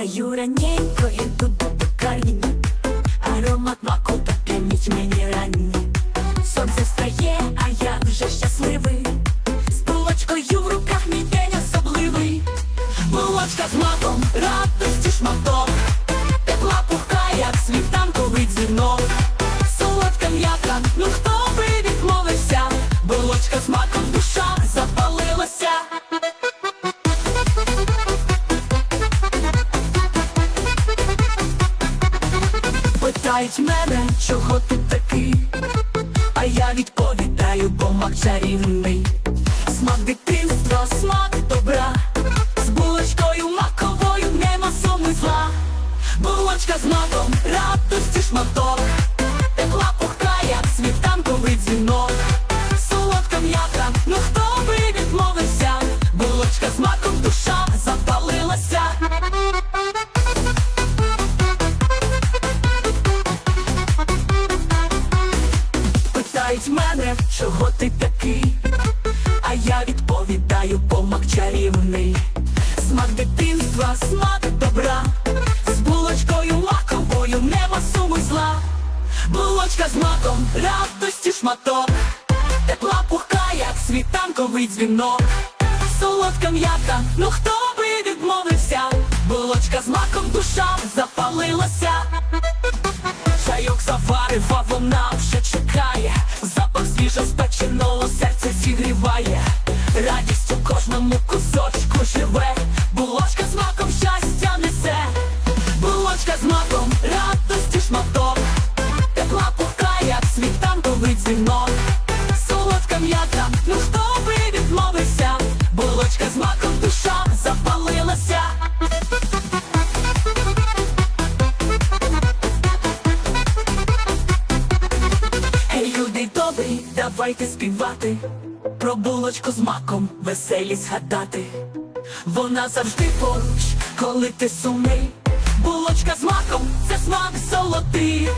Встаю раненько, иду до пекарни аромат маку та п'яніть мені ранні. Сонце встає, а я вже щасливий. З булочкою в руках мій день особливий. Булочка з маком, радості шматок. Питають мене, чого ти такий, а я відповідаю, бо мак чарівний. Смак дитинства, смак добра, з булочкою маковою нема суму зла. Булочка з маком, радості шматок, Питають мене, чого ти такий, а я відповідаю, бо мак чарівний. Смак дитинства, смак добра, з булочкою маковою нема суму зла. Булочка з маком, радості шматок, тепла пухка, як світанковий дзвінок. Солодка м'яка, ну хто би відмовився? Булочка з маком, душа запалилася. Чайок заварив, а вона кожному кусочку живе. Булочка з маком щастя несе. Булочка з маком, радості шматок. Тепла пухка, як світанковий дзвінок. Солодка м'ята, ну хто би відмовився? Булочка з маком, душа запалилася. Гей, люди добрі, давайте співати Про булочку з маком веселі згадати. Вона завжди поруч, коли ти сумний. Булочка з маком це смак золотий